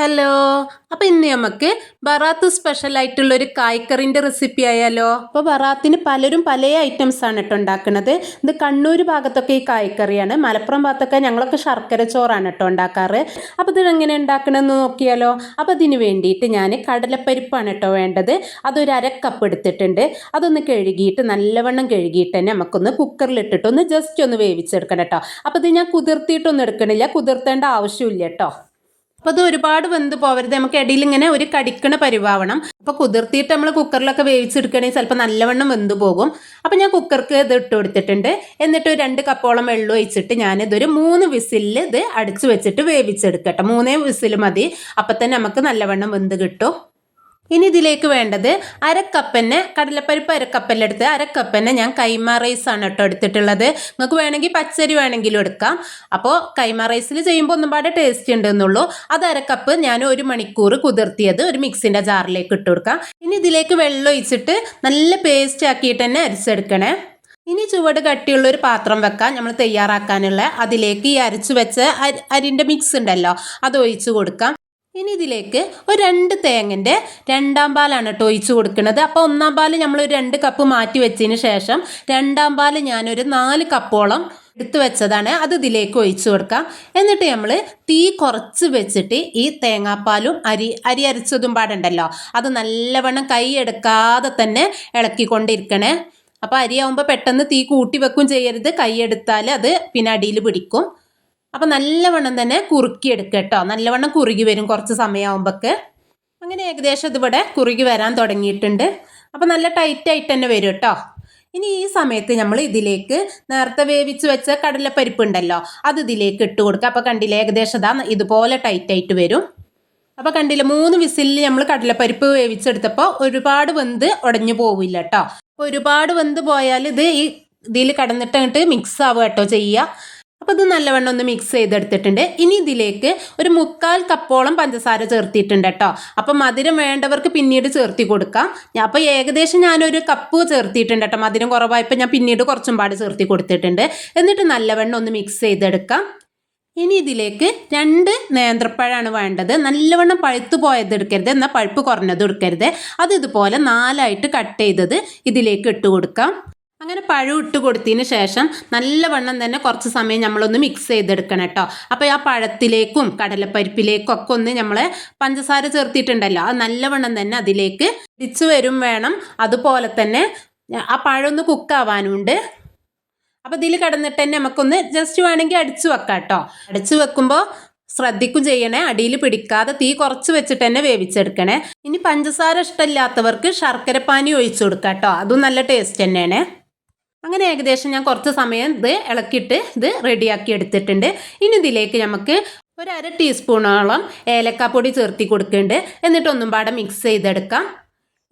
Hello അപ്പോൾ ഇന്ന് നമുക്ക് ബറാത്ത് സ്പെഷ്യൽ ആയിട്ടുള്ള ഒരു കായ്ക്കറിന്റെ റെസിപ്പി ആയാലോ? അപ്പോൾ ബറാത്തിന് പലരും പല ഐറ്റംസ് ആണ് കേട്ടോ ഉണ്ടാക്കുന്നത്. ഇത് കണ്ണൂർ ഭാഗത്തൊക്കെ ഈ കായ്ക്കറിയാണ്. മലപ്പുറം ഭാഗത്തൊക്കെ ഞങ്ങളൊക്കെ ശർക്കര ചോറാണ് കേട്ടോ ഉണ്ടാക്കാറ്. അപ്പോൾ ഇത് എങ്ങനെ ഉണ്ടാക്കണമെന്ന് നോക്കിയാലോ? അപ്പോൾ ഇതിന് വേണ്ടിയിട്ട് ഞാൻ കടലപ്പരിപ്പാണ് കേട്ടോ വേണ്ടത്. അതൊരു അരക്കപ്പ് എടുത്തിട്ടുണ്ട്. അതൊന്ന് കഴുകിയിട്ട് നല്ലവണ്ണം കഴുകിയിട്ട് തന്നെ നമുക്കൊന്ന് കുക്കറിലിട്ടിട്ട് ഒന്ന് ജസ്റ്റ് ഒന്ന് വേവിച്ചെടുക്കണം കേട്ടോ അപ്പോൾ ഇത് ഞാൻ കുതിർത്തിയിട്ടൊന്നും എടുക്കണില്ല. കുതിർത്തേണ്ട ആവശ്യമില്ല കേട്ടോ അപ്പോൾ അത് ഒരുപാട് വെന്ത് പോവരുത് നമുക്ക് ഇടയിൽ ഇങ്ങനെ ഒരു കടിക്കണ പരിവാവണം. അപ്പോൾ കുതിർത്തിയിട്ട് നമ്മൾ കുക്കറിലൊക്കെ വേവിച്ചെടുക്കണമെങ്കിൽ ചിലപ്പോൾ നല്ലവണ്ണം വെന്ത് പോകും. അപ്പോൾ ഞാൻ കുക്കർക്ക് ഇത് ഇട്ട് കൊടുത്തിട്ടുണ്ട്. എന്നിട്ട് രണ്ട് കപ്പോളം വെള്ളം ഒഴിച്ചിട്ട് ഞാനിതൊരു മൂന്ന് വിസിലിൽ ഇത് അടിച്ചു വെച്ചിട്ട് വേവിച്ചെടുക്കട്ടെ. മൂന്നേ വിസിൽ മതി. അപ്പം തന്നെ നമുക്ക് നല്ലവണ്ണം വെന്ത് കിട്ടും. ഇനി ഇതിലേക്ക് വേണ്ടത് അരക്കപ്പന്നെ കടലപ്പരിപ്പ് അരക്കപ്പല്ലെടുത്ത് അരക്കപ്പന്നെ ഞാൻ കൈമ റൈസാണ് കേട്ടോ എടുത്തിട്ടുള്ളത്. നിങ്ങൾക്ക് വേണമെങ്കിൽ പച്ചരി വേണമെങ്കിലും എടുക്കാം. അപ്പോൾ കൈമ റൈസിൽ ചെയ്യുമ്പോൾ ഒന്നും പാടെ ടേസ്റ്റ് ഉണ്ടെന്നുള്ളൂ. അത് അരക്കപ്പ് ഞാൻ ഒരു മണിക്കൂർ കുതിർത്തിയത് ഒരു മിക്സിന്റെ ജാറിലേക്ക് ഇട്ട് കൊടുക്കാം. ഇനി ഇതിലേക്ക് വെള്ളം ഒഴിച്ചിട്ട് നല്ല പേസ്റ്റ് ആക്കിയിട്ട് തന്നെ അരിച്ചെടുക്കണേ. ഇനി ചുവട് കട്ടിയുള്ള ഒരു പാത്രം വെക്കാം. നമ്മൾ തയ്യാറാക്കാനുള്ള അതിലേക്ക് ഈ അരച്ചു വെച്ച അരിന്റെ മിക്സ് ഉണ്ടല്ലോ അത് ഒഴിച്ചു കൊടുക്കാം. ഇനി ഇതിലേക്ക് ഒരു രണ്ട് തേങ്ങന്റെ രണ്ടാം പാലാണ് കേട്ടോ ഒഴിച്ച് കൊടുക്കുന്നത് അപ്പോൾ ഒന്നാം പാൽ നമ്മൾ ഒരു രണ്ട് കപ്പ് മാറ്റി വെച്ചതിന് ശേഷം രണ്ടാം പാൽ ഞാനൊരു നാല് കപ്പോളം എടുത്തു വെച്ചതാണ്. അത് ഇതിലേക്ക് ഒഴിച്ചു കൊടുക്കാം. എന്നിട്ട് നമ്മൾ തീ കുറച്ച് വെച്ചിട്ട് ഈ തേങ്ങാപ്പാലും അരി അരി അരച്ചതും പാടുണ്ടല്ലോ. അത് നല്ലവണ്ണം കൈ എടുക്കാതെ തന്നെ ഇളക്കിക്കൊണ്ടിരിക്കണേ. അപ്പോൾ അരിയാവുമ്പോൾ പെട്ടെന്ന് തീ കൂട്ടി വെക്കും ചെയ്യരുത്. കൈ എടുത്താൽ അത് പിന്നെ അടിയിൽ പിടിക്കും. അപ്പം നല്ലവണ്ണം തന്നെ കുറുക്കിയെടുക്കുക കേട്ടോ നല്ലവണ്ണം കുറുകി വരും കുറച്ച് സമയമാകുമ്പോഴൊക്കെ അങ്ങനെ ഏകദേശം ഇതിവിടെ കുറുകി വരാൻ തുടങ്ങിയിട്ടുണ്ട്. അപ്പം നല്ല ടൈറ്റായിട്ട് തന്നെ വരും കേട്ടോ ഇനി ഈ സമയത്ത് നമ്മൾ ഇതിലേക്ക് നേരത്തെ വേവിച്ച് വെച്ച കടലപ്പരിപ്പ് ഉണ്ടല്ലോ അത് ഇതിലേക്ക് ഇട്ട് കൊടുക്കുക. അപ്പോൾ കണ്ടില്ല ഏകദേശം ഇതാ ഇതുപോലെ ടൈറ്റായിട്ട് വരും. അപ്പോൾ കണ്ടില്ല മൂന്ന് വിസിലിൽ നമ്മൾ കടലപ്പരിപ്പ് വേവിച്ചെടുത്തപ്പോൾ ഒരുപാട് വെന്ത് ഉടഞ്ഞു പോവില്ല കേട്ടോ. അപ്പോൾ ഒരുപാട് വെന്ത് പോയാൽ ഇത് ഈ ഇതിൽ കടന്നിട്ട് മിക്സ് ആവുക കേട്ടോ ചെയ്യുക. അപ്പോൾ നല്ലവണ്ണം ഒന്ന് മിക്സ് ചെയ്തെടുത്തിട്ടുണ്ട്. ഇനി ഇതിലേക്ക് ഒരു മുക്കാൽ കപ്പോളം പഞ്ചസാര ചേർത്തിട്ടുണ്ട് കേട്ടോ. അപ്പം മധുരം വേണ്ടവർക്ക് പിന്നീട് ചേർത്തി കൊടുക്കാം. അപ്പോൾ ഏകദേശം ഞാനൊരു കപ്പ് ചേർത്തിട്ടുണ്ട് കേട്ടോ. മധുരം കുറവായപ്പോൾ ഞാൻ പിന്നീട് കുറച്ചും പാട് ചേർത്തി കൊടുത്തിട്ടുണ്ട്. എന്നിട്ട് നല്ലവണ്ണം ഒന്ന് മിക്സ് ചെയ്തെടുക്കാം. ഇനി ഇതിലേക്ക് രണ്ട് നേന്ത്രപ്പഴമാണ് വേണ്ടത്. നല്ലവണ്ണം പഴുത്തു പോയത് എടുക്കരുത്. എന്നാൽ പഴുപ്പ് കുറഞ്ഞത് എടുക്കരുത്. അത് ഇതുപോലെ നാലായിട്ട് കട്ട് ചെയ്തത് ഇതിലേക്ക് ഇട്ട് കൊടുക്കാം. അങ്ങനെ പഴം ഇട്ട് കൊടുത്തതിന് ശേഷം നല്ലവണ്ണം തന്നെ കുറച്ച് സമയം നമ്മളൊന്ന് മിക്സ് ചെയ്തെടുക്കണം കേട്ടോ. അപ്പോൾ ആ പഴത്തിലേക്കും കടലപ്പരിപ്പിലേക്കും ഒക്കെ ഒന്ന് നമ്മൾ പഞ്ചസാര ചേർത്തിട്ടുണ്ടല്ലോ. അത് നല്ലവണ്ണം തന്നെ അതിലേക്ക് തിരിച്ചു വരും വേണം. അതുപോലെ തന്നെ ആ പഴം ഒന്ന് കുക്കാവാനുണ്ട് അപ്പോൾ ഇതിൽ കിടന്നിട്ട് തന്നെ നമുക്കൊന്ന് ജസ്റ്റ് വേണമെങ്കിൽ അടിച്ചു വെക്കാം കേട്ടോ. അടിച്ചു വെക്കുമ്പോൾ ശ്രദ്ധിക്കും ചെയ്യണേ. അടിയിൽ പിടിക്കാതെ തീ കുറച്ച് വെച്ചിട്ട് തന്നെ വേവിച്ചെടുക്കണേ. ഇനി പഞ്ചസാര ഇഷ്ടമില്ലാത്തവർക്ക് ശർക്കരപ്പാനി ഒഴിച്ചു കൊടുക്കാം കേട്ടോ. അതും നല്ല ടേസ്റ്റ് തന്നെയാണ്. അങ്ങനെ ഏകദേശം ഞാൻ കുറച്ച് സമയം ഇത് ഇളക്കിയിട്ട് ഇത് റെഡിയാക്കി എടുത്തിട്ടുണ്ട്. ഇനി ഇതിലേക്ക് നമുക്ക് ഒരു അര ടീസ്പൂണോളം ഏലക്കാപ്പൊടി ചേർത്തി കൊടുക്കുന്നുണ്ട്. എന്നിട്ട് ഒന്നും പാടെ മിക്സ് ചെയ്തെടുക്കാം.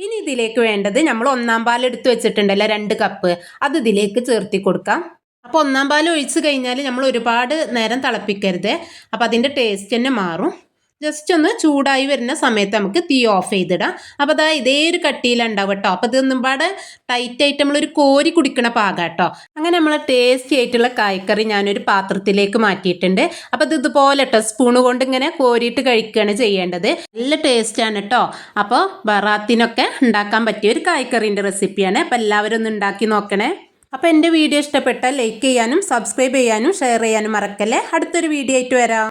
ഇനി ഇതിലേക്ക് വേണ്ടത് നമ്മൾ ഒന്നാം പാൽ എടുത്ത് വെച്ചിട്ടുണ്ടല്ലോ രണ്ട് കപ്പ് അത് ഇതിലേക്ക് ചേർത്തി കൊടുക്കാം. അപ്പോൾ ഒന്നാം പാൽ ഒഴിച്ച് കഴിഞ്ഞാൽ നമ്മൾ ഒരുപാട് നേരം തിളപ്പിക്കരുത്. അപ്പോൾ അതിന്റെ ടേസ്റ്റ് തന്നെ മാറും. ജസ്റ്റ് ഒന്ന് ചൂടായി വരുന്ന സമയത്ത് നമുക്ക് തീ ഓഫ് ചെയ്തിടാം. അപ്പോൾ അതാ ഇതേ ഒരു കട്ടിയിലുണ്ടാവും കേട്ടോ. അപ്പോൾ ഇതൊന്നും പാടെ ടൈറ്റായിട്ട് നമ്മളൊരു കോരി കുടിക്കണ പാകം കേട്ടോ. അങ്ങനെ നമ്മൾ ടേസ്റ്റി ആയിട്ടുള്ള കായ്ക്കറി ഞാനൊരു പാത്രത്തിലേക്ക് മാറ്റിയിട്ടുണ്ട്. അപ്പോൾ ഇത് ഇതുപോലെ കേട്ടോ സ്പൂണ് കൊണ്ട് ഇങ്ങനെ കോരിയിട്ട് കഴിക്കുകയാണ് ചെയ്യേണ്ടത്. നല്ല ടേസ്റ്റാണ് കേട്ടോ അപ്പോൾ ബറാത്തിനൊക്കെ ഉണ്ടാക്കാൻ പറ്റിയ ഒരു കായ്ക്കറിന്റെ റെസിപ്പിയാണ് അപ്പോൾ എല്ലാവരും ഒന്ന് ഉണ്ടാക്കി നോക്കണേ. അപ്പോൾ എന്റെ വീഡിയോ ഇഷ്ടപ്പെട്ടാൽ ലൈക്ക് ചെയ്യാനും സബ്സ്ക്രൈബ് ചെയ്യാനും ഷെയർ ചെയ്യാനും മറക്കല്ലേ. അടുത്തൊരു വീഡിയോ ആയിട്ട് വരാം.